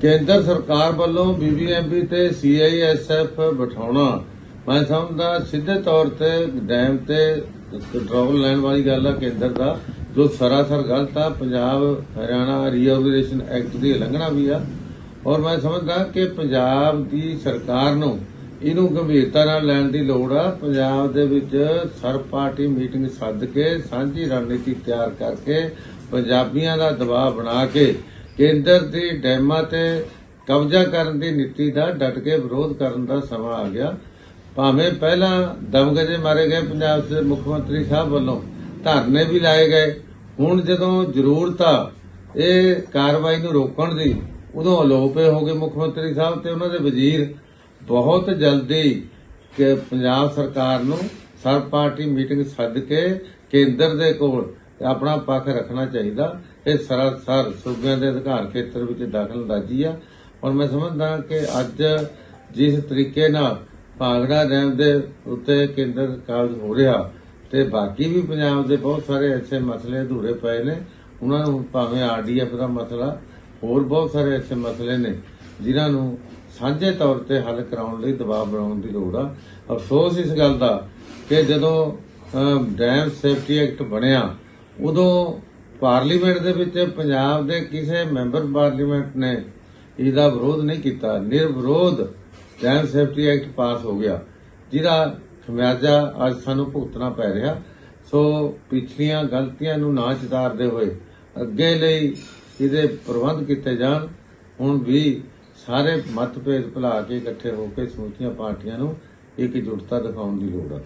ਕੇਂਦਰ ਸਰਕਾਰ ਵੱਲੋਂ ਬੀਬੀਐਮਬੀ ਤੇ ਸੀਆਈਐਸਐਫ ਬਿਠਾਉਣਾ। ਮੈਂ ਸਮਝਦਾ ਸਿੱਧੇ ਤੌਰ ਤੇ ਡੈਮ ਤੇ ਕੰਟਰੋਲ ਲੈਣ ਵਾਲੀ ਗੱਲ ਆ ਕੇਂਦਰ ਦਾ। ਜੋ ਸਰਾਸਰ ਗਲਤ ਆ, ਪੰਜਾਬ ਹਰਿਆਣਾ ਰੀਆਰਗੇਨਾਈਜੇਸ਼ਨ ਐਕਟ ਦੀ ਉਲੰਘਣਾ ਵੀ ਆ। ਔਰ ਮੈਂ ਸਮਝਦਾ ਕਿ ਪੰਜਾਬ ਦੀ ਸਰਕਾਰ ਨੂੰ ਇਹਨੂੰ ਗੰਭੀਰਤਾ ਨਾਲ ਲੈਣ ਦੀ ਲੋੜ ਆ। ਪੰਜਾਬ ਦੇ ਵਿੱਚ ਸਰਬ ਪਾਰਟੀ ਮੀਟਿੰਗ ਸੱਦ ਕੇ, ਸਾਂਝੀ ਰਣਨੀਤੀ ਤਿਆਰ ਕਰਕੇ ਪੰਜਾਬੀਆਂ ਦਾ ਦਬਾਅ ਬਣਾ ਕੇ ਕੇਂਦਰ ਦੀ ਡੈਮਾਂ ਤੇ ਕਬਜ਼ਾ ਕਰਨ ਦੀ ਨੀਤੀ ਦਾ ਡਟ ਕੇ ਵਿਰੋਧ ਕਰਨ ਦਾ ਸਮਾਂ ਆ ਗਿਆ। ਭਾਵੇਂ ਪਹਿਲਾਂ ਦਮਗਜੇ ਮਾਰੇ ਗਏ ਪੰਜਾਬ ਦੇ ਮੁੱਖ ਮੰਤਰੀ ਸਾਹਿਬ ਵੱਲੋਂ, ਧਰਨੇ ਵੀ ਲਾਏ ਗਏ। ਹੁਣ ਜਦੋਂ ਜ਼ਰੂਰਤ ਆ, ਇਹ ਕਾਰਵਾਈ ਨੂੰ ਰੋਕਣ ਦੀ, ਉਦੋਂ ਅਲੋਪੇ ਹੋ ਗਏ ਮੁੱਖ ਮੰਤਰੀ ਸਾਹਿਬ ਤੇ ਉਹਨਾਂ ਦੇ ਵਜ਼ੀਰ। ਬਹੁਤ ਜਲਦੀ ਕਿ ਪੰਜਾਬ ਸਰਕਾਰ ਨੂੰ ਸਰਬ ਪਾਰਟੀ ਮੀਟਿੰਗ ਸੱਦ ਕੇ ਕੇਂਦਰ ਦੇ ਕੋਲ ਆਪਣਾ ਪੱਖ ਰੱਖਣਾ ਚਾਹੀਦਾ। ਇਹ ਸਰਾਸਰ ਸੂਬਿਆਂ ਦੇ ਅਧਿਕਾਰ ਖੇਤਰ ਵਿੱਚ ਦਖਲਅੰਦਾਜ਼ੀ ਆ। ਔਰ ਮੈਂ ਸਮਝਦਾ ਕਿ ਅੱਜ ਜਿਸ ਤਰੀਕੇ ਨਾਲ ਭਾਂਗੜਾ ਡੈਮ ਦੇ ਉੱਤੇ ਕੇਂਦਰ ਕਾਬਜ ਹੋ ਰਿਹਾ ਤੇ ਬਾਕੀ ਵੀ ਪੰਜਾਬ ਦੇ ਬਹੁਤ ਸਾਰੇ ਐਸੇ ਮਸਲੇ ਅਧੂਰੇ ਪਏ ਨੇ, ਉਹਨਾਂ ਨੂੰ ਭਾਵੇਂ ਆਰਡੀਐਫ ਦਾ ਮਸਲਾ, ਹੋਰ ਬਹੁਤ ਸਾਰੇ ਐਸੇ ਮਸਲੇ ਨੇ ਜਿਨ੍ਹਾਂ ਨੂੰ ਸਾਂਝੇ ਤੌਰ ਤੇ ਹੱਲ ਕਰਾਉਣ ਲਈ ਦਬਾਅ ਬਣਾਉਣ ਦੀ ਲੋੜ ਆ। ਅਫਸੋਸ ਇਸ ਗੱਲ ਦਾ ਕਿ ਜਦੋਂ ਡੈਮ ਸੇਫਟੀ ਐਕਟ ਬਣਿਆ ਉਦੋਂ ਪਾਰਲੀਮੈਂਟ ਦੇ ਵਿੱਚ ਪੰਜਾਬ ਦੇ ਕਿਸੇ ਮੈਂਬਰ ਪਾਰਲੀਮੈਂਟ ਨੇ ਇਹਦਾ ਵਿਰੋਧ ਨਹੀਂ ਕੀਤਾ। ਨਿਰਵਿਰੋਧ ਡੈਮ ਸੇਫਟੀ ਐਕਟ ਪਾਸ ਹੋ ਗਿਆ, ਜਿਹਦਾ ਖਮਿਆਜ਼ਾ ਅੱਜ ਸਾਨੂੰ ਭੁਗਤਣਾ ਪੈ ਰਿਹਾ। ਸੋ ਪਿਛਲੀਆਂ ਗਲਤੀਆਂ ਨੂੰ ਨਾ ਚਿਤਾਰਦੇ ਹੋਏ ਅੱਗੇ ਲਈ ਇਹਦੇ ਪ੍ਰਬੰਧ ਕੀਤੇ ਜਾਣ। ਹੁਣ ਵੀ ਸਾਰੇ ਮਤਭੇਦ ਭੁਲਾ ਕੇ ਇਕੱਠੇ ਹੋ ਕੇ ਸਮੂਹੀਆਂ ਪਾਰਟੀਆਂ ਨੂੰ ਇੱਕ ਜੁਟਤਾ ਦਿਖਾਉਣ ਦੀ ਲੋੜ ਹੈ